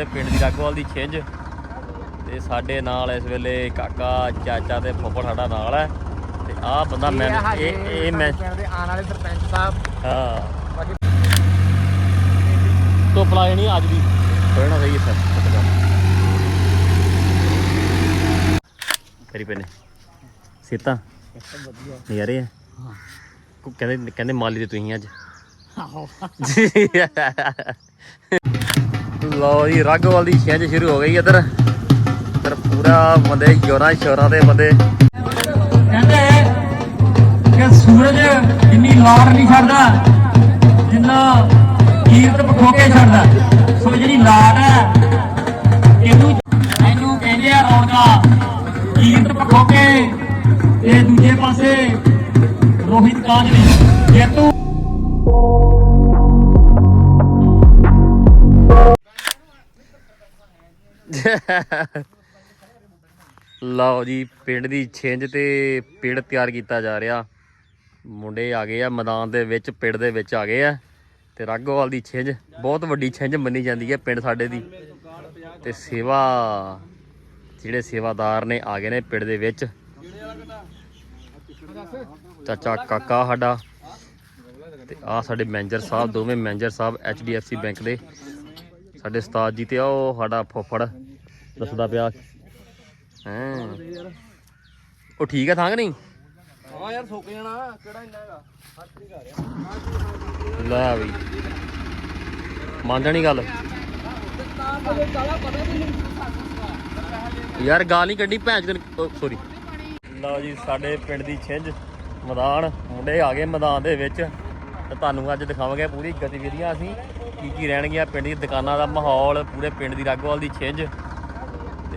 ਤੇ ਪਿੰਡ ਦੀ ਰਾਗੋਵਾਲ ਦੀ ਛਿੰਝ। ਤੇ ਸਾਡੇ ਨਾਲ ਇਸ ਵੇਲੇ ਕਾਕਾ ਚਾਚਾ ਤੇ ਫੁੱਫੜ ਸਾਡਾ ਨਾਲ ਹੈ। ਤੇ ਆਹ ਬੰਦਾ ਮੈਂ ਇਹ ਇਹ ਮੈਂ ਪਿੰਡ ਦੇ ਆਉਣ ਵਾਲੇ ਸਰਪੰਚ ਸਾਹਿਬ। ਹਾਂ। ਬਾਕੀ ਧੁੱਪ ਲਾ ਜਾਣੀ ਅੱਜ ਦੀ। ਹੋਣਾ ਸਹੀ ਹੈ ਸਰ ਕਰੀ ਪੈਨੇ ਸੀਤਾ। ਵਧੀਆ ਨਜ਼ਾਰੇ ਆ। ਕੋ ਕਹਿੰਦੇ ਕਹਿੰਦੇ ਮਾਲੀ ਤੇ ਤੁਸੀਂ ਅੱਜ। ਆਹੋ। ਲਓ ਜੀ ਰਾਗੋਵਾਲ ਦੀ ਛਿੰਝ ਸ਼ੁਰੂ ਹੋ ਗਈ ਇੱਧਰ। ਇੱਧਰ ਪੂਰਾ ਬੰਦੇ ਜੋਰਾਂ ਸ਼ੋਰਾਂ ਦੇ ਬੰਦੇ। ਕਹਿੰਦੇ ਕਿ ਸੂਰਜ ਜਿੰਨੀ ਲਾੜ ਨਹੀਂ ਛੱਡਦਾ, ਜਿੰਨਾ ਕੀਰਤ ਪਖੋਕੇ ਛੱਡਦਾ। ਸੋ ਜਿਹੜੀ ਲਾੜ ਹੈ, ਇਹਨੂੰ ਇਹਨੂੰ ਕਹਿੰਦੇ ਆ ਰੌਣਕਾਂ। ਕੀਰਤ ਪਖੋਕੇ ਤੇ ਦੂਜੇ ਪਾਸੇ ਰੋਹਿਤ ਕਾਂਜਲੀ ਜੇਤੂ ਲਓ ਜੀ, ਪਿੰਡ ਦੀ ਛਿੰਝ ਤੇ ਪਿੰਡ ਤਿਆਰ ਕੀਤਾ ਜਾ ਰਿਹਾ। ਮੁੰਡੇ ਆ ਗਏ ਆ, ਮੈਦਾਨ ਦੇ ਵਿੱਚ ਪਿੰਡ ਦੇ ਵਿੱਚ ਆ ਗਏ ਆ। ਤੇ ਰਾਗੋਵਾਲ ਦੀ ਛਿੰਝ, ਬਹੁਤ ਵੱਡੀ ਛਿੰਝ ਮੰਨੀ ਜਾਂਦੀ ਹੈ ਪਿੰਡ ਸਾਡੇ ਦੀ। ਤੇ ਸੇਵਾ, ਜਿਹੜੇ ਸੇਵਾਦਾਰ ਨੇ, ਆ ਗਏ ਨੇ ਪਿੰਡ ਦੇ ਵਿੱਚ। ਚਾਚਾ ਕਾਕਾ ਸਾਡਾ। ਤੇ ਆ ਸਾਡੇ ਮੈਨੇਜਰ ਸਾਹਿਬ, ਦੋਵੇਂ ਮੈਨੇਜਰ ਸਾਹਿਬ HDFC ਬੈਂਕ ਦੇ। ਸਾਡੇ ਉਸਤਾਦ ਜੀ ਤੇ ਆ, ਉਹ ਸਾਡਾ ਫੁੱਫੜ। ਦੱਸਦਾ ਪਿਆ। ਹਾਂ। ਉਹ ਠੀਕ ਹੈ ਥਾਂ ਕਿ ਨਹੀਂ? ਹਾਂ ਯਾਰ ਸੁੱਕ ਜਾਣਾ। ਕਿਹੜਾ ਇੰਨਾ ਹੈਗਾ? ਲੈ ਬਈ। ਮੰਨ ਜਾਣੀ ਗੱਲ। ਯਾਰ ਗਾਲ ਨਹੀਂ ਕੱਢੀ ਭੈਣ ਚੋਦ ਸੌਰੀ ਲਓ ਜੀ ਸਾਡੇ ਪਿੰਡ ਦੀ ਛਿੰਝ। ਮੈਦਾਨ ਮੁੰਡੇ ਆ ਗਏ ਮੈਦਾਨ ਦੇ ਵਿੱਚ। ਤੇ ਤੁਹਾਨੂੰ ਅੱਜ ਦਿਖਾਵਾਂਗੇ ਪੂਰੀ ਗਤੀਵਿਧੀਆਂ ਅਸੀਂ। ਕੀ ਕੀ ਰਹਿਣਗੀਆਂ ਪਿੰਡ ਦੀ ਦੁਕਾਨਾਂ ਦਾ ਮਾਹੌਲ ਪੂਰੇ ਪਿੰਡ ਦੀ ਰਾਗੋਵਾਲ ਦੀ ਛਿੰਝ।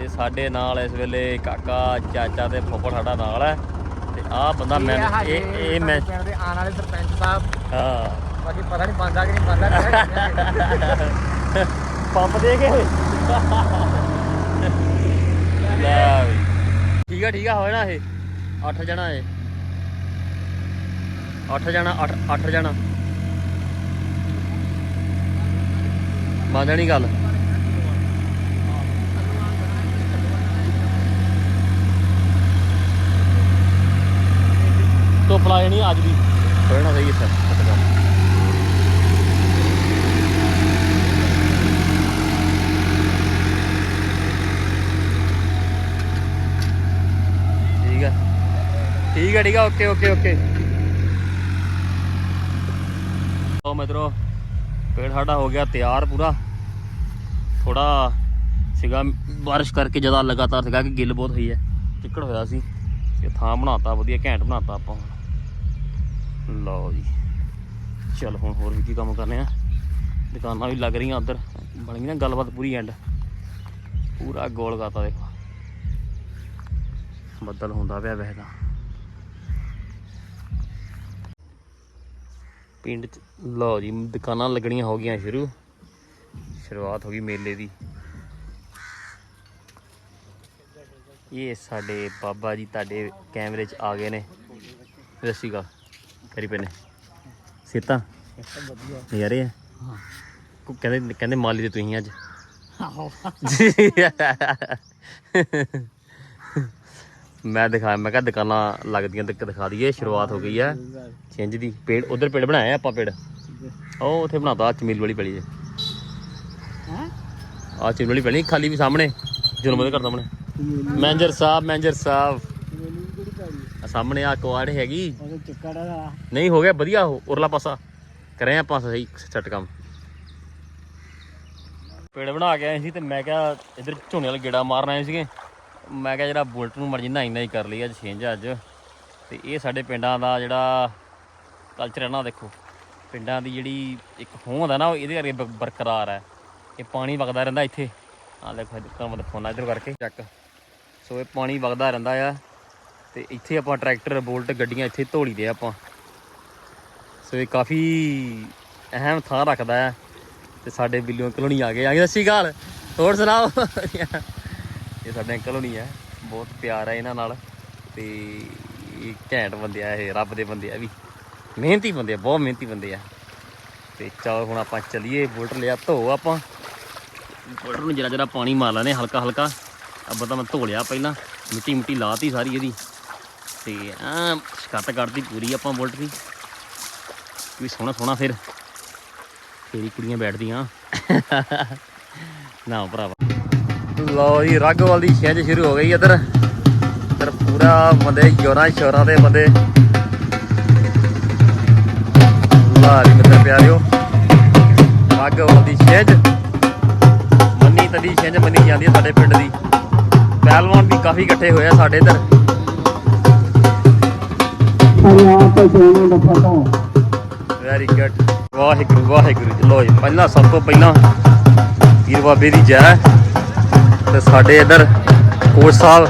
ਤੇ ਸਾਡੇ ਨਾਲ ਇਸ ਵੇਲੇ ਕਾਕਾ ਚਾਚਾ ਤੇ ਫੁੱਫੜ ਸਾਡਾ ਨਾਲ ਹੈ। ਤੇ ਆਹ ਬੰਦਾ ਮੈਂ ਇਹ ਇਹ ਮੈਂ ਪਿੰਡ ਦੇ ਆਉਣ ਵਾਲੇ ਸਰਪੰਚ ਸਾਹਿਬ। ਹਾਂ। ਬਾਕੀ ਪਤਾ ਨਹੀਂ ਬੰਦਾ ਕਿ ਨਹੀਂ ਬੰਦਾ ਪੰਪ ਦੇ ਕੇ। ਲੈ ਠੀਕ ਆ ਠੀਕ ਆ ਹੋਏ ਨਾ ਇਹ। 8 ਜਣਾ ਇਹ। 8 ਜਣਾ 8 8 ਜਣਾ। ਮੰਨ ਜਾਣੀ ਗੱਲ। ਧੁੱਪ ਲਾ ਜਾਣੀ ਅੱਜ ਦੀ। ਹੋਣਾ ਸਹੀ ਹੈ ਸਰ ਠੀਕ ਹੈ ਠੀਕ ਹੈ ਠੀਕ ਹੈ ਓਕੇ ਓਕੇ ਓਕੇ ਉਹ ਮਿੱਤਰੋ, ਪੇੜ ਸਾਡਾ ਹੋ ਗਿਆ ਤਿਆਰ ਪੂਰਾ। ਥੋੜਾ ਸੀਗਾ, ਬਾਰਿਸ਼ ਕਰਕੇ ਜ਼ਿਆਦਾ ਲਗਾਤਾਰ ਸੀਗਾ ਕਿ ਗਿੱਲ ਬਹੁਤ ਹੋਈ ਹੈ। ਚਿੱਕੜ ਹੋਇਆ ਸੀ। ਇਹ ਥਾਂ ਬਣਾਤਾ, ਵਧੀਆ ਘੈਂਟ ਬਣਾਤਾ ਆਪਾਂ। ਲਓ ਜੀ। ਚਲ ਹੁਣ ਹੋਰ ਵੀ ਕੀ ਕੰਮ ਕਰਨੇ ਆ? ਦੁਕਾਨਾਂ ਵੀ ਲੱਗ ਰਹੀਆਂ ਉਧਰ। ਬਣ ਗਈ ਨਾ ਗੱਲਬਾਤ ਪੂਰੀ ਐਂਡ ਪੂਰਾ ਗੋਲ ਕਰਤਾ ਦੇਖੋ। ਬੱਦਲ ਹੁੰਦਾ ਪਿਆ ਵੈਸੇ ਤਾਂ। ਪਿੰਡ ਚ ਲਓ ਜੀ, ਦੁਕਾਨਾਂ ਲੱਗਣੀਆਂ ਹੋ ਗਈਆਂ ਸ਼ੁਰੂ। ਸ਼ੁਰੂਆਤ ਹੋ ਗਈ ਮੇਲੇ ਦੀ। ਇਹ ਸਾਡੇ ਬਾਬਾ ਜੀ ਤੁਹਾਡੇ ਕੈਮਰੇ 'ਚ ਆ ਗਏ ਨੇ। ਰੱਸੀ ਕਾ ਕਰੀ ਪੈਨੇ ਸੀਤਾ ਵਧੀਆ ਨਜ਼ਾਰੇ ਆ। ਕੋ ਕਹਿੰਦੇ ਕਹਿੰਦੇ ਮਾਲੀ ਤੇ ਤੁਸੀਂ ਅੱਜ। ਆਹੋ ਮੈਂ ਦਿਖਾਇਆ ਮੈਂ ਕਿਹਾ ਦੁਕਾਨਾਂ ਲੱਗਦੀਆਂ ਤੇ ਦਿਖਾ ਦਈਏ, ਸ਼ੁਰੂਆਤ ਹੋ ਗਈ ਹੈ ਚਿੰਜ ਦੀ। ਪੇੜ ਉਧਰ ਪੇੜ ਬਣਾਇਆ ਆਪਾਂ ਪੇੜ? ਉਹ ਉੱਥੇ ਬਣਾਤਾ ਚਮੀਲ ਵਾਲੀ ਪੈਲੀ ਹੈ ਹੈ ਆ ਚਮੀਲ ਵਾਲੀ ਪੈਲੀ ਖਾਲੀ ਵੀ ਸਾਹਮਣੇ, ਜੁਲਮ ਉਹਦੇ ਘਰ ਸਾਹਮਣੇ। ਮੈਨੇਜਰ ਸਾਹਿਬ ਮੈਨੇਜਰ ਸਾਹਿਬ। ਸਾਹਮਣੇ ਆ ਕੁਆੜ ਹੈਗੀ। ਨਹੀਂ ਹੋ ਗਿਆ ਵਧੀਆ ਉਹ ਉਰਲਾ ਪਾਸਾ। ਕਰੇ ਆਪਾਂ ਸਹੀ ਸੈੱਟ ਕੰਮ। ਪੇੜ ਬਣਾ ਕੇ ਆਏ ਸੀ ਤੇ ਮੈਂ ਕਿਹਾ ਇਧਰ ਝੋਨੇ ਵਾਲੇ ਗੇੜਾ ਮਾਰਨ ਆਏ ਸੀਗੇ। ਮੈਂ ਕਿਹਾ ਜਿਹੜਾ ਬੁਲਟ ਨੂੰ ਮਰਜ਼ੀ ਨਾ ਇੰਨਾ ਹੀ ਕਰ ਲਈ ਅੱਜ ਛੇਂਜ ਅੱਜ। ਤੇ ਇਹ ਸਾਡੇ ਪਿੰਡਾਂ ਦਾ ਜਿਹੜਾ ਕਲਚਰ ਹੈ ਨਾ ਦੇਖੋ ਪਿੰਡਾਂ ਦੀ ਜਿਹੜੀ ਇੱਕ ਹੋਂਦ ਹੈ ਨਾ ਉਹ ਇਹਦੇ ਕਰਕੇ ਬ- ਬਰਕਰਾਰ ਹੈ ਇਹ ਪਾਣੀ ਵਗਦਾ ਰਹਿੰਦਾ ਇੱਥੇ। ਆ ਦੇਖੋ ਇੱਧਰ ਮਤਲਬ ਫੋਨਾ ਇੱਧਰ ਕਰਕੇ ਚੱਕ। ਸੋ ਇਹ ਪਾਣੀ ਵਗਦਾ ਰਹਿੰਦਾ ਆ। ਤੇ ਇੱਥੇ ਆਪਾਂ ਟਰੈਕਟਰ, ਬੋਲਟ, ਗੱਡੀਆਂ ਇੱਥੇ ਧੋਲੀ ਦੇ ਆਪਾਂ। ਸੋ ਇਹ ਕਾਫੀ ਅਹਿਮ ਥਾਂ ਰੱਖਦਾ ਹੈ ਤੇ ਸਾਡੇ ਬਿੱਲੀਓ ਕਲੋਨੀ ਆ ਗਏ। ਆ ਗਏ, ਸਤਿ ਸ਼੍ਰੀ ਅਕਾਲ। ਹੋਰ ਸੁਣਾਓ? ਇਹ ਸਾਡੇ ਅੰਕਲ ਹੋਣੀ ਹੈ। ਬਹੁਤ ਪਿਆਰ ਹੈ ਇਹਨਾਂ ਨਾਲ ਤੇ ਇਹ ਘੈਂਟ ਬੰਦੇ ਆ, ਇਹ ਰੱਬ ਦੇ ਬੰਦੇ ਆ ਵੀ। ਮਿਹਨਤੀ ਬੰਦੇ ਆ, ਬਹੁਤ ਮਿਹਨਤੀ ਬੰਦੇ ਆ। ਤੇ ਚਲੋ ਹੁਣ ਆਪਾਂ ਚੱਲੀਏ, ਬੋਲਟ ਲਿਆ, ਧੋ ਆਪਾਂ। ਬੁਲਟ ਨੂੰ ਜਰਾ ਜਰਾ ਪਾਣੀ ਮਾਰ ਲੈਨੇ ਹਲਕਾ ਹਲਕਾ ਅੱਬਾ ਤਾਂ ਮੈਂ ਧੋ ਲਿਆ ਪਹਿਲਾਂ। ਮਿੱਟੀ ਮਿੱਟੀ ਲਾਤੀ ਸਾਰੀ ਇਹਦੀ। ਤੇ ਆ ਛੱਤ ਕੱਢਦੀ ਪੂਰੀ ਆਪਾਂ ਬੁਲਟ ਦੀ। ਵੀ ਸੋਹਣਾ ਸੋਹਣਾ ਫਿਰ। ਫੇਰੀ ਕੁੜੀਆਂ ਬੈਠਦੀਆਂ। ਨਾ ਭਰਾਵਾ। ਲਓ ਜੀ ਰਾਗੋਵਾਲ ਦੀ ਛਿੰਝ ਸ਼ੁਰੂ ਹੋ ਗਈ ਇੱਧਰ। ਇੱਧਰ ਪੂਰਾ ਬੰਦੇ ਜੋਰਾਂ ਸ਼ੋਰਾਂ ਦੇ ਬੰਦੇ। ਲਾਰੀ ਮਿੱਤਰ ਪਿਆਰਿਓ ਰਾਗੋਵਾਲ ਦੀ ਛਿੰਝ। ਮੰਨੀ ਤਦੀ ਛਿੰਝ ਮੰਨੀ ਜਾਂਦੀ ਹੈ ਸਾਡੇ ਪਿੰਡ ਦੀ। ਪਹਿਲਵਾਨ ਵੀ ਕਾਫੀ ਇਕੱਠੇ ਹੋਏ ਆ ਸਾਡੇ ਇੱਧਰ। ਵੈਰੀ ਗੁੱਡ ਵਾਹਿਗੁਰੂ ਵਾਹਿਗੁਰੂ ਲੋ ਜੀ ਪਹਿਲਾਂ ਸਭ ਤੋਂ ਪਹਿਲਾਂ ਵੀਰ ਬਾਬੇ ਦੀ ਜੈ ਤੇ ਸਾਡੇ ਇਧਰ ਕੋਚ ਸਾਹਿਬ।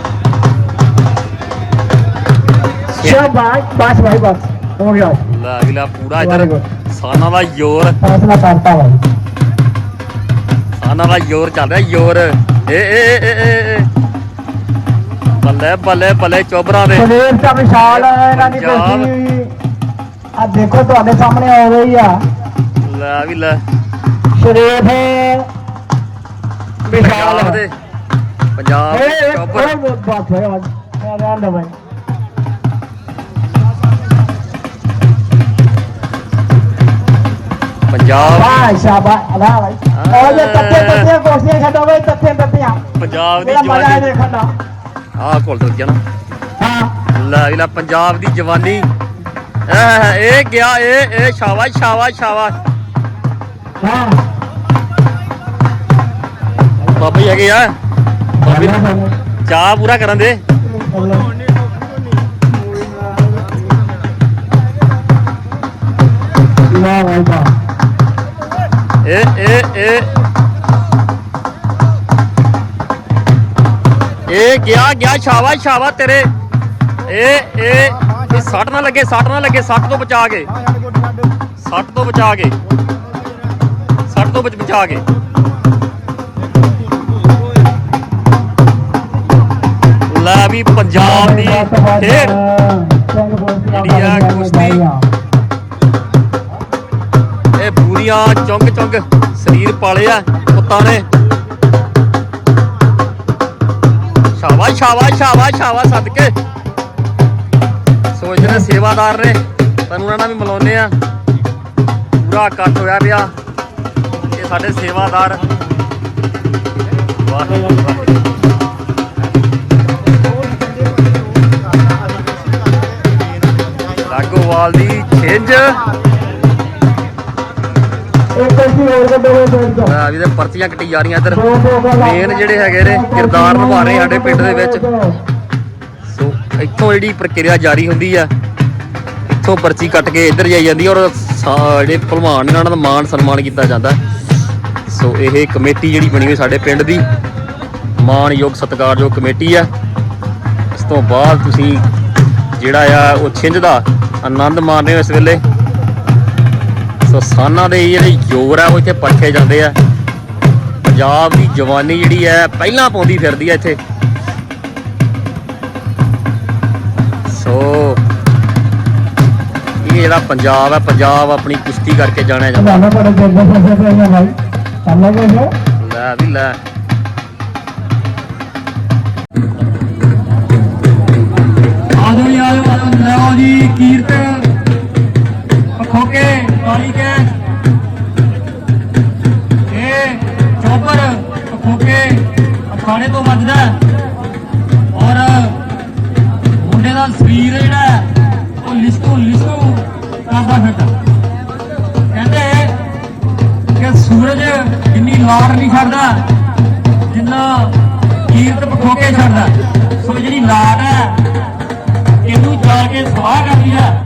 ਸ਼ਾਬਾਸ਼ ਬਾਸ ਬਾਸ। ਹੋ ਗਿਆ। ਲਾ ਅਗਲਾ ਪੂਰਾ ਇਧਰ। ਸਾਨਾ ਦਾ ਜ਼ੋਰ। ਸਾਨਾ ਦਾ ਜ਼ੋਰ ਚੱਲ ਰਿਹਾ ਜ਼ੋਰ। ਏ ਏ ਏ ਬੱਲੇ ਬੱਲੇ ਬੱਲੇ ਚੋਬਰਾਂ ਦੇ। ਸਵੇਰ ਦਾ ਵਿਸ਼ਾਲ ਹੈ ਇਹਨਾਂ ਦੀ। ਕੁਰਸੀ ਆ ਦੇਖੋ ਤੁਹਾਡੇ ਸਾਹਮਣੇ ਹੋ ਗਈ ਆ। ਲੈ ਵੀ ਲੈ। ਸ਼ਰੀਫ ਵਿਸ਼ਾਲ। ਦੇ। ਪੰਜਾਬ ਚੋਬਰ। ਬਾਤ ਹੋਇਆ ਅੱਜ। ਰਹਿਣ ਦੋ ਭਾਈ ਪੰਜਾਬ। ਵਾਹ ਸ਼ਾਬਾਸ਼। ਵਾਹ ਭਾਈ ਉਹ ਜੇ ਤੱਤੇ ਤੱਤੇ ਕੋਸ਼ੀਆਂ ਛੱਡੋ ਬਈ ਤੱਤੇ ਤੱਤੀਆਂ ਪੰਜਾਬ ਦੀ ਹੈ ਜਵਾਨੀ। ਆਹ ਕੋਲ ਤੋਂ ਗਿਆ ਨਾ। ਹਾਂ ਲੈ ਵੀ ਲੈ ਪੰਜਾਬ ਦੀ ਜਵਾਨੀ। ਇਹ ਇਹ ਗਿਆ ਇਹ ਇਹ ਸ਼ਾਬਾਸ਼ ਸ਼ਾਬਾਸ਼ ਸ਼ਾਬਾਸ਼। ਹਾਂ ਬਾਬਾ ਜੀ ਹੈਗੇ ਆ। ਬਾਬੇ ਚਾਹ ਪੂਰਾ ਕਰਨ ਦੇ। ਇਹ ਇਹ ਇਹ। ਇਹ ਗਿਆ ਗਿਆ, ਛਾਵਾ ਛਾਵਾ ਤੇਰੇ। ਇਹ ਇਹ ਸੱਟ ਨਾ ਲੱਗੇ, ਸੱਟ ਨਾ ਲੱਗੇ, ਸੱਟ ਤੋਂ ਬਚਾ ਕੇ। ਸੱਟ ਤੋਂ ਬਚਾ ਕੇ। ਸੱਟ ਤੋਂ ਬਚ, ਬਚਾ ਕੇ। ਲੈ ਵੀ ਪੰਜਾਬ ਦੀ ਖੇਡ। ਜਿਹੜੀ ਕੁਸ਼ਤੀ। ਇਹ ਪੂਰੀਆਂ ਚੁੰਗ ਚੁੰਗ ਸਰੀਰ ਪਾਲੇ ਆ ਪੁੱਤਾਂ ਨੇ ਛਾਵਾ ਸ਼ਾਬਾਸ਼ ਸ਼ਾਬਾਸ਼ ਸ਼ਾਬਾਸ਼ ਸਦਕੇ। ਸੋ ਜਿਹੜੇ ਸੇਵਾਦਾਰ ਨੇ ਤੁਹਾਨੂੰ ਉਹਨਾਂ ਨਾਲ ਵੀ ਮਿਲਾਉਂਦੇ ਆ ਪੂਰਾ ਇਕੱਠ ਹੋਇਆ ਪਿਆ। ਇਹ ਸਾਡੇ ਸੇਵਾਦਾਰ। ਵਾਹਿਗੁਰੂ ਲਾਗੋਵਾਲ ਦੀ ਛਿੰਝ। ਆ ਵੀ ਤੇ ਪਰਚੀਆਂ ਕੱਟੀ ਜਾ ਰਹੀਆਂ ਇੱਧਰ। ਮੇਨ ਜਿਹੜੇ ਹੈਗੇ ਨੇ ਕਿਰਦਾਰ ਨਿਭਾ ਰਹੇ ਸਾਡੇ ਪਿੰਡ ਦੇ ਵਿੱਚ। ਸੋ ਇੱਥੋਂ ਜਿਹੜੀ ਪ੍ਰਕਿਰਿਆ ਜਾਰੀ ਹੁੰਦੀ ਆ ਇੱਥੋਂ ਪਰਚੀ ਕੱਟ ਕੇ ਇੱਧਰ ਜਾਈ ਜਾਂਦੀ ਔਰ ਜਿਹੜੇ ਭਲਵਾਨ ਨੇ ਉਹਨਾਂ ਦਾ ਮਾਣ ਸਨਮਾਨ ਕੀਤਾ ਜਾਂਦਾ। ਸੋ ਇਹ ਕਮੇਟੀ ਜਿਹੜੀ ਬਣੀ ਹੋਈ ਸਾਡੇ ਪਿੰਡ ਦੀ ਮਾਣਯੋਗ ਸਤਿਕਾਰਯੋਗ ਕਮੇਟੀ ਆ। ਇਸ ਤੋਂ ਬਾਅਦ ਤੁਸੀਂ ਜਿਹੜਾ ਆ ਉਹ ਛਿੰਝ ਦਾ ਆਨੰਦ ਮਾਣ ਰਹੇ ਹੋ ਇਸ ਵੇਲੇ। ਸੋ ਸਾਨਾਂ ਦੇ ਜਿਹੜੇ ਜ਼ੋਰ ਆ ਉਹ ਇੱਥੇ ਪਰਖੇ ਜਾਂਦੇ ਆ। ਪੰਜਾਬ ਦੀ ਜਵਾਨੀ ਜਿਹੜੀ ਹੈ ਪਹਿਲਾਂ ਪਾਉਂਦੀ ਫਿਰਦੀ ਆ ਇੱਥੇ। ਸੋ ਇਹ ਜਿਹੜਾ ਪੰਜਾਬ ਹੈ ਪੰਜਾਬ ਆਪਣੀ ਕੁਸ਼ਤੀ ਕਰਕੇ ਜਾਣਿਆ ਜਾਂਦਾ। ਜਾਨਾ ਬੜੇ ਦੇਰ ਦੇ ਫਸੇ ਪਏ ਨੇ ਭਾਈ। ਸਮਝ ਗਏ ਜੋ। ਲੈ ਵੀ ਲੈ। ਆਜੋ ਜੀ ਆਜੋ ਲਓ ਜੀ ਕੀਰਤ ਪਖੋਕੇ ਕਾਲੀ ਕੇ ਇਹ ਚੋਪਰ ਪਖੋਕੇ ਅਖਾਣੇ ਤੋਂ ਵੱਜਦਾ ਔਰ ਮੁੰਡੇ ਦਾ ਸਰੀਰ ਜਿਹੜਾ ਹੈ, ਉਹ ਲਿਸਕੋ ਲਿਸਕੋ ਕਰਦਾ ਫਿਰਦਾ। ਕਹਿੰਦੇ ਕਿ ਸੂਰਜ ਜਿੰਨੀ ਲਾੜ ਨਹੀਂ ਛੱਡਦਾ ਜਿੰਨਾ ਕੀਰਤ ਪਖੋਕੇ ਛੱਡਦਾ। ਸੋ ਜਿਹੜੀ ਲਾੜ ਹੈ ਇਹਨੂੰ ਜਾ ਕੇ ਸਵਾਹ ਕਰਦੀ ਹੈ।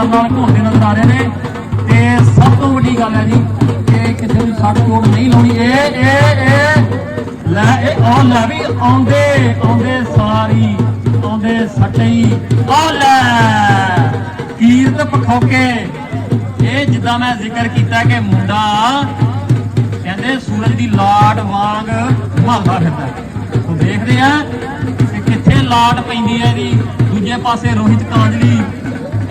ਨਾਲ ਨਾਲ ਘੋੜਦੇ ਨਜ਼ਰ ਆ ਰਹੇ ਨੇ। ਤੇ ਸਭ ਤੋਂ ਵੱਡੀ ਗੱਲ ਹੈ ਜੀ ਕਿ ਕਿਸੇ ਨੂੰ ਸੱਟ ਚੋਟ ਨਹੀਂ ਲਾਉਣੀ। ਇਹ ਇਹ ਇਹ ਲੈ, ਇਹ ਆਉ ਲੈ ਵੀ ਆਉਂਦੇ ਆਉਂਦੇ ਸਾਰੀ, ਆਉਂਦੇ ਸੱਟਈ ਆਉ ਲੈ, ਕੀਰਤ ਪਖੋਕੇ। ਇਹ ਜਿੱਦਾਂ ਮੈਂ ਜ਼ਿਕਰ ਕੀਤਾ ਕਿ ਮੁੰਡਾ ਕਹਿੰਦੇ ਸੂਰਜ ਦੀ ਲਾਟ ਵਾਂਗ ਮਾਹਦਾ ਫਿਰਦਾ। ਉਹ ਦੇਖਦੇ ਆ ਕਿ ਕਿੱਥੇ ਲਾਟ ਪੈਂਦੀ ਹੈ ਜੀ ਦੂਜੇ ਪਾਸੇ ਰੋਹਿਤ ਕਾਂਜਲੀ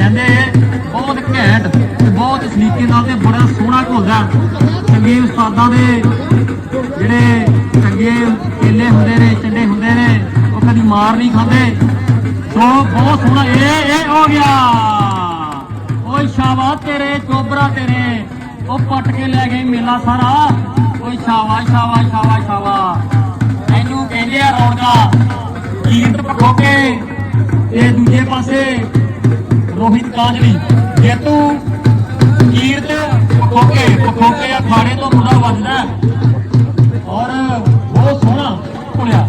ਕਹਿੰਦੇ ਬਹੁਤ ਘੈਂਟ ਤੇ ਬਹੁਤ ਸਲੀਕੇ ਨਾਲ ਤੇ ਬੜਾ ਸੋਹਣਾ ਘੁਲਦਾ ਚੰਗੇ ਉਸਤਾਦਾਂ ਦੇ ਜਿਹੜੇ ਚੰਗੇ ਕੇਲੇ ਹੁੰਦੇ ਨੇ, ਚੰਡੇ ਹੁੰਦੇ ਨੇ, ਉਹ ਕਦੀ ਮਾਰ ਨਹੀਂ ਖਾਂਦੇ। ਸੋ ਬਹੁਤ ਸੋਹਣਾ, ਇਹ ਇਹ ਹੋ ਗਿਆ। ਓਏ ਸ਼ਾਬਾਸ਼ ਤੇਰੇ, ਚੋਬਰਾ ਤੇਰੇ। ਉਹ ਪੱਟ ਕੇ ਲੈ ਗਏ ਮੇਲਾ ਸਾਰਾ। ਓਏ ਸ਼ਾਬਾਸ਼ ਸ਼ਾਬਾਸ਼ ਸ਼ਾਬਾਸ਼ ਸ਼ਾਬਾਸ਼। ਇਹਨੂੰ ਕਹਿੰਦੇ ਆ ਰੌਣਕਾਂ। ਕੀਰਤ ਪਖੋਕੇ ਇਹ ਦੂਜੇ ਪਾਸੇ ਰੋਹਿਤ ਕਾਂਜਲੀ ਜੇਤੂ, ਕੀਰਤ, ਪਖੋਕੇ ਪਖੋਕੇ ਅਖਾੜੇ ਤੋਂ ਮੁੰਡਾ ਵੱਜਦਾ ਔਰ ਬਹੁਤ ਸੋਹਣਾ ਕੁੜਿਆ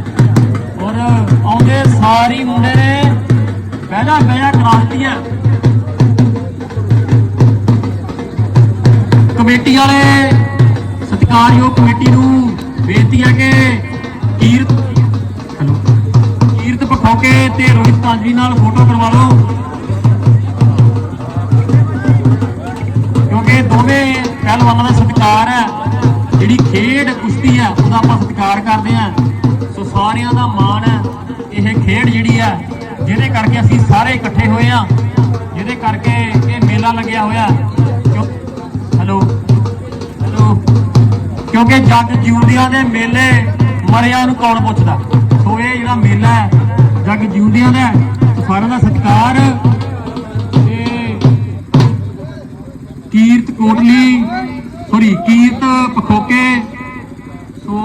ਔਰ ਆਉਂਦੇ ਸਾਰੀ ਮੁੰਡੇ ਨੇ ਬਹਿਣਾ ਬਹਿਣਾ ਕਰਾਤੀਆਂ ਕਮੇਟੀ ਵਾਲੇ ਸਤਿਕਾਰਯੋਗ ਕਮੇਟੀ ਨੂੰ ਬੇਨਤੀ ਹੈ ਕਿ ਕੀਰਤ, ਹੈਲੋ, ਕੀਰਤ, ਪਖੋਕੇ ਤੇ ਰੋਹਿਤ ਕਾਂਜਲੀ ਨਾਲ ਫੋਟੋ ਕਰਵਾ ਲਓ। ਪਹਿਲਵਾਨਾਂ ਦਾ ਸਤਿਕਾਰ ਹੈ। ਜਿਹੜੀ ਖੇਡ ਕੁਸ਼ਤੀ ਹੈ, ਉਹਦਾ ਆਪਾਂ ਸਤਿਕਾਰ ਕਰਦੇ ਹਾਂ। ਸੋ ਸਾਰਿਆਂ ਦਾ ਮਾਣ ਹੈ। ਇਹ ਖੇਡ ਜਿਹੜੀ ਹੈ, ਜਿਹਦੇ ਕਰਕੇ ਅਸੀਂ ਸਾਰੇ ਇਕੱਠੇ ਹੋਏ ਆ ਜਿਹਦੇ ਕਰਕੇ ਇਹ ਮੇਲਾ ਲੱਗਿਆ ਹੋਇਆ ਕਿਉਂ ਹੈਲੋ। ਹੈਲੋ। ਕਿਉਂਕਿ ਜੱਗ ਜਿਉਂਦਿਆਂ ਦੇ ਮੇਲੇ ਮਰਿਆਂ ਨੂੰ ਕੌਣ ਪੁੱਛਦਾ? ਸੋ ਇਹ ਜਿਹੜਾ ਮੇਲਾ ਹੈ, ਜੱਗ ਜਿਉਂਦਿਆਂ ਦਾ ਸਾਰਿਆਂ ਦਾ ਸਤਿਕਾਰ ਕੀਰਤ ਕੋਟਲੀ ਸੋਰੀ ਕੀਰਤ ਪਖੋਕੇ। ਸੋ,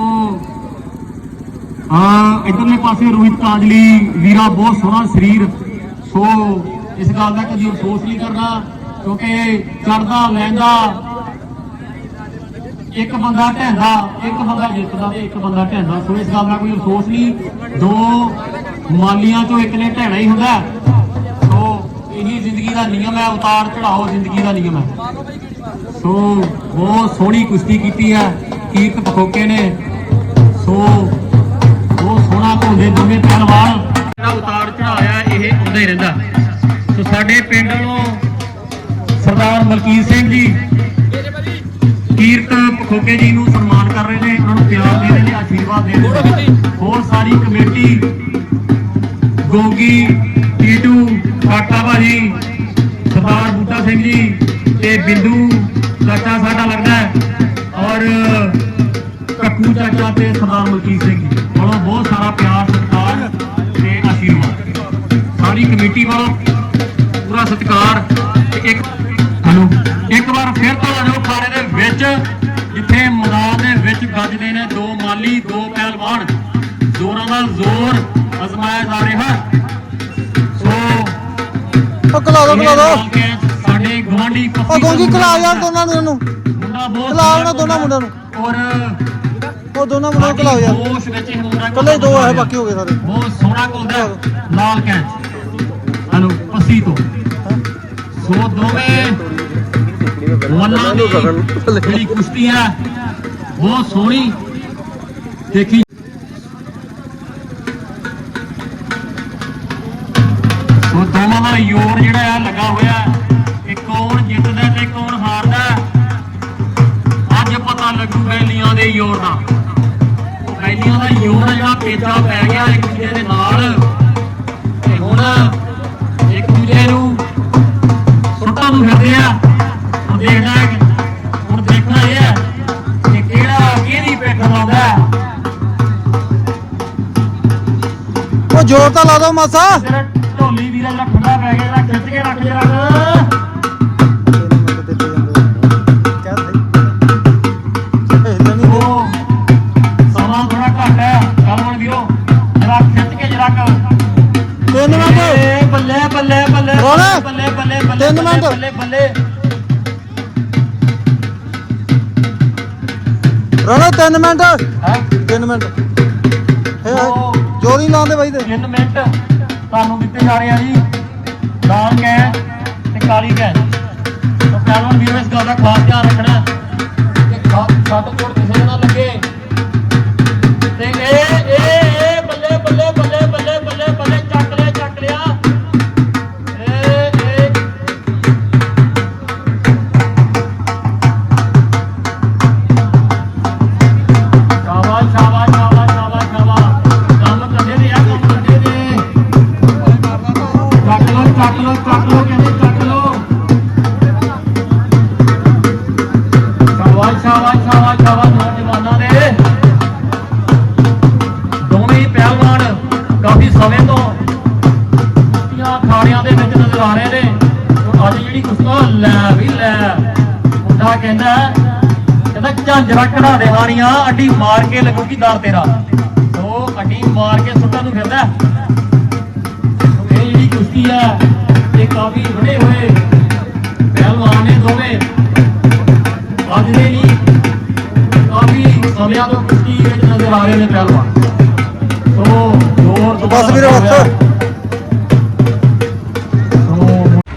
ਹਾਂ, ਇਧਰਲੇ ਪਾਸੇ ਰੋਹਿਤ ਕਾਂਜਲੀ, ਵੀਰਾ ਬਹੁਤ ਸੋਹਣਾ ਸਰੀਰ। ਸੋ, ਇਸ ਗੱਲ ਦਾ ਕਦੀ ਅਫਸੋਸ ਨਹੀਂ ਕਰਨਾ, ਕਿਉਂਕਿ ਚੜਦਾ ਲੈਂਦਾ, ਇੱਕ ਬੰਦਾ ਢਹਿੰਦਾ, ਇੱਕ ਬੰਦਾ ਜਿੱਤਦਾ ਤੇ ਇੱਕ ਬੰਦਾ ਢਹਿੰਦਾ। ਸੋ, ਇਸ ਗੱਲ ਦਾ ਕੋਈ ਅਫਸੋਸ ਨਹੀਂ। ਦੋ ਮਾਲੀਆਂ ਚੋਂ ਇੱਕ ਨੇ ਢਹਿਣਾ ਹੀ ਹੁੰਦਾ। ਸੋ, ਇਹੀ ਜ਼ਿੰਦਗੀ ਦਾ ਨਿਯਮ ਹੈ ਉਤਾਰ ਚੜਾਓ ਜ਼ਿੰਦਗੀ ਦਾ ਨਿਯਮ ਹੈ। ਸੋ ਬਹੁਤ ਸੋਹਣੀ ਕੁਸ਼ਤੀ ਕੀਤੀ ਹੈ ਕੀਰਤ ਪਖੋਕੇ ਨੇ। ਸੋ ਬਹੁਤ ਸੋਹਣਾ ਘੁੰਮਦੇ ਦੋਵੇਂ ਪਹਿਲਵਾਨ। ਜਿਹੜਾ ਉਤਾਰ ਚੜਾਇਆ ਇਹ ਆਉਂਦਾ ਹੀ ਰਹਿੰਦਾ। ਸੋ ਸਾਡੇ ਪਿੰਡ ਵੱਲੋਂ ਸਰਦਾਰ ਮਲਕੀਤ ਸਿੰਘ ਜੀ ਕੀਰਤ ਪਖੋਕੇ ਜੀ ਨੂੰ ਸਨਮਾਨ ਕਰ ਰਹੇ ਨੇ। ਉਹਨਾਂ ਨੂੰ ਪਿਆਰ ਦੇ ਰਹੇ ਨੇ, ਆਸ਼ੀਰਵਾਦ ਦੇ ਰਹੇ ਨੇ। ਹੋਰ ਸਾਰੀ ਕਮੇਟੀ, ਗੋਗੀ ਟੀਟੂ ਕਾਕਾ ਭਾਜੀ, ਸਰਦਾਰ ਬੂਟਾ ਸਿੰਘ ਜੀ ਤੇ ਬਿੰਦੂ ਚਾਚਾ ਸਾਡਾ ਲੱਗਦਾ ਹੈ। ਔਰ ਕੱਕੂ ਚਾਚਾ ਤੇ ਸਰਦਾਰ ਮਲਕੀਤ ਸਿੰਘ ਜੀ। ਵੱਲੋਂ ਬਹੁਤ ਸਾਰਾ ਪਿਆਰ ਸਤਿਕਾਰ ਤੇ ਆਸ਼ੀਰਵਾਦ। ਸਾਰੀ ਕਮੇਟੀ ਵੱਲੋਂ ਪੂਰਾ ਸਤਿਕਾਰ ਤੇ ਇੱਕ ਹਲੋ ਇੱਕ ਵਾਰ ਫਿਰ ਤੋਂ ਆ ਜਾਓ ਖਾੜੇ ਦੇ ਵਿੱਚ ਜਿੱਥੇ ਮੈਦਾਨ ਦੇ ਵਿੱਚ ਗੱਜਦੇ ਨੇ ਦੋ ਮਾਲੀ ਦੋ ਪਹਿਲਵਾਨ। ਜ਼ੋਰਾਂ ਦਾ ਜ਼ੋਰ ਅਜ਼ਮਾਇਆ ਜਾ ਰਿਹਾ। ਸੋ ਖਿਲਾ ਦੋ ਖਿਲਾ ਦੋ ਗਵਾਂਢੀ ਉਹ ਗੋਗੀ ਖਿਲਾ ਯਾਰ ਦੋਨਾਂ ਨੂੰ ਇਹਨੂੰ। ਮੁੰਡਾ ਬਹੁਤ ਖਿਲਾ ਉਹਨਾਂ ਦੋਨਾਂ ਮੁੰਡਿਆਂ ਨੂੰ। ਔਰ ਉਹ ਦੋਨਾਂ ਮੁੰਡਿਆਂ ਨੂੰ ਖਿਲਾਓ ਯਾਰ। ਹੋਸ਼ ਵਿੱਚ ਇਹ ਮੁੰਡਾ ਕੱਲੇ ਦੋ ਹੈ ਬਾਕੀ ਹੋ ਗਏ ਸਾਰੇ। ਬਹੁਤ ਸੋਹਣਾ ਹੈ। ਲਾਲ ਕੈਚ। ਹਲੋ ਪੱਸੀ ਤੋਂ। ਸੋ ਦੋਵੇਂ ਮੱਲਾਂ ਦੀ ਜਿਹੜੀ ਕੁਸ਼ਤੀ ਹੈ ਬਹੁਤ ਸੋਹਣੀ। ਦੇਖੀ ਸੋ ਦੋਵਾਂ ਦਾ ਯੋਰ ਜਿਹੜਾ ਆ ਲੱਗਾ ਹੋਇਆ। ਪੇਚਾ ਪੈ ਗਿਆ ਇੱਕ ਦੂਜੇ ਦੇ ਨਾਲ। ਤੇ ਹੁਣ ਇੱਕ ਦੂਜੇ ਨੂੰ ਸੁੱਟਾਂ ਨੂੰ ਫਿਰਦੇ ਆ। ਹੁਣ ਦੇਖਣਾ ਹੁਣ ਦੇਖਣਾ ਇਹ ਹੈ ਕਿ ਕਿਹੜਾ ਕਿਹਦੀ ਪਿੱਠ ਲਾਉਂਦਾ ਉਹ ਜ਼ੋਰ ਤਾਂ ਲਾ ਦੋ ਮਾਸਾ। ਢੋਲੀ ਵੀਰਾ ਜਿਹੜਾ ਖੁੱਲਾ ਪੈ ਗਿਆ ਜਿਹੜਾ ਖਿੱਚ ਕੇ ਰੱਖ ਜਰਾ ਤਿੰਨ ਮਿੰਟ। ਬੱਲੇ ਬੱਲੇ। ਰਣੋ 3 ਮਿੰਟ। ਹੈ? 3 ਮਿੰਟ। ਹੇ ਜੋਰ ਲਾਉਂਦੇ ਬਾਈ ਤੇ। 3 ਮਿੰਟ। ਤੁਹਾਨੂੰ ਦਿੱਤੇ ਜਾ ਰਹੇ ਆ ਜੀ। ਲਾਲ ਕੈ ਤੇ ਕਾਲੀ ਕੈ ਤਾਂ ਪਹਿਲਵਾਨ ਵੀਰੋ ਇਸ ਗੱਲ ਦਾ ਖਾਸ ਧਿਆਨ ਝਾਂਜਰਾ ਕਢਾ ਦੇ ਹਾਰੀਆਂ ਅੱਡੀ ਮਾਰ ਕੇ ਲੱਗੂਗੀ ਦਰ ਤੇਰਾ। ਸੋ ਅੱਡੀ ਮਾਰ ਕੇ ਸੁੱਟਾਂ ਨੂੰ ਫਿਰਦਾ। ਇਹ ਜਿਹੜੀ ਕੁਸ਼ਤੀ ਹੈ ਇਹ ਕਾਫੀ ਬੜੇ ਹੋਏ। ਪਹਿਲਵਾਨ ਨੇ ਦੋਵੇਂ। ਅੱਜ ਦੇ ਨਹੀਂ ਕਾਫੀ ਸਮਿਆਂ ਤੋਂ ਕੁਸ਼ਤੀ ਵਿੱਚ ਨਜ਼ਰ ਆ ਰਹੇ ਨੇ ਪਹਿਲਵਾਨ। ਸੋ ਜ਼ੋਰ ਬਸ ਵੀਰੇ ਉੱਥੇ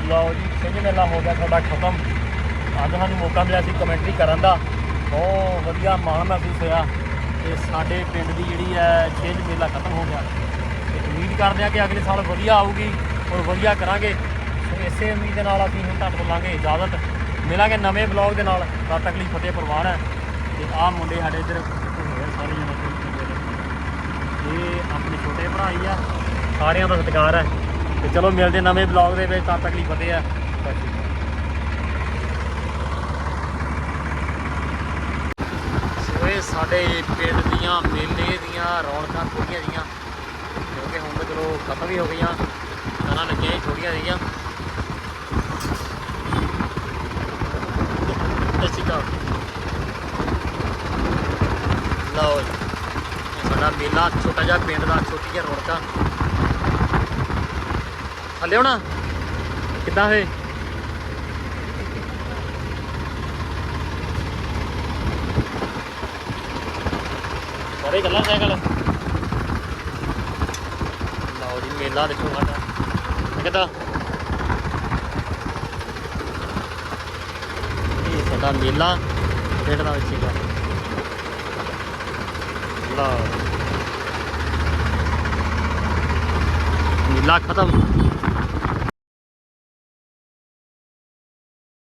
ਲਓ ਜੀ ਸਿੰਘ ਮੇਲਾ ਹੋ ਗਿਆ ਸਾਡਾ ਖਤਮ। ਅੱਜ ਸਾਨੂੰ ਮੌਕਾ ਮਿਲਿਆ ਸੀ ਕਮੈਂਟਰੀ ਕਰਨ ਦਾ। ਬਹੁਤ ਵਧੀਆ ਮਾਣ ਮਹਿਸੂਸ ਹੋਇਆ ਤੇ ਸਾਡੇ ਪਿੰਡ ਦੀ ਜਿਹੜੀ ਹੈ ਛੇਜ ਮੇਲਾ ਖਤਮ ਹੋ ਗਿਆ। ਤੇ ਉਮੀਦ ਕਰਦੇ ਹਾਂ ਕਿ ਅਗਲੇ ਸਾਲ ਵਧੀਆ ਆਊਗੀ ਔਰ ਵਧੀਆ ਕਰਾਂਗੇ। ਸੋ ਇਸੇ ਉਮੀਦ ਦੇ ਨਾਲ ਅਸੀਂ ਹੁਣ ਤੁਹਾਡੇ ਤੋਂ ਲਾਂਗੇ ਇਜਾਜ਼ਤ। ਮਿਲਾਂਗੇ ਨਵੇਂ ਬਲੌਗ ਦੇ ਨਾਲ। ਤਦ ਤੱਕ ਲਈ ਫਤਿਹ ਪ੍ਰਵਾਨ ਹੈ। ਤੇ ਆਹ ਮੁੰਡੇ ਸਾਡੇ ਇੱਧਰ ਹੋਏ ਸਾਰੇ ਜਣੇ। ਇਹ ਆਪਣੇ ਛੋਟੇ ਭਰਾ ਹੀ ਆ। ਸਾਰਿਆਂ ਦਾ ਸਤਿਕਾਰ ਹੈ। ਤੇ ਚਲੋ ਮਿਲਦੇ ਨਵੇਂ ਬਲੌਗ ਦੇ ਵਿੱਚ। ਤਦ ਤੱਕ ਲਈ ਫਤਿਹ ਆ ਸ਼੍ਰੀ ਸਾਡੇ ਪਿੰਡ ਦੀਆਂ, ਮੇਲੇ ਦੀਆਂ, ਰੌਣਕਾਂ ਥੋੜੀਆਂ ਜੀਆਂ ਕਿਉਂਕਿ ਹੁਣ ਤਾਂ ਚਲੋ ਖਤਮ ਵੀ ਹੋ ਗਈਆਂ। ਤਾਂ ਲੱਗੀਆਂ ਥੋੜੀਆਂ ਜੀਆਂ ਸਤਿ ਸ਼੍ਰੀ ਅਕਾਲ। ਲਓ ਸਾਡਾ ਮੇਲਾ, ਛੋਟਾ ਜਿਹਾ ਪਿੰਡ ਦਾ, ਛੋਟੀ ਜਿਹੀ ਰੌਣਕਾਂ। ਥੱਲੇ ਹੋਣਾ? ਕਿੱਦਾਂ ਹੋਏ? ਸਾਰੇ ਗੱਲਾਂ ਸਾਈਕਲ। ਲਓ ਜੀ, ਮੇਲਾ ਦੇਖੋ ਸਾਡਾ। ਕਿੱਦਾਂ ਇਹ ਸਾਡਾ ਮੇਲਾ ਪਿੰਡ ਵਿੱਚ ਸੀਗਾ। ਲਓ। ਮੇਲਾ ਖਤਮ।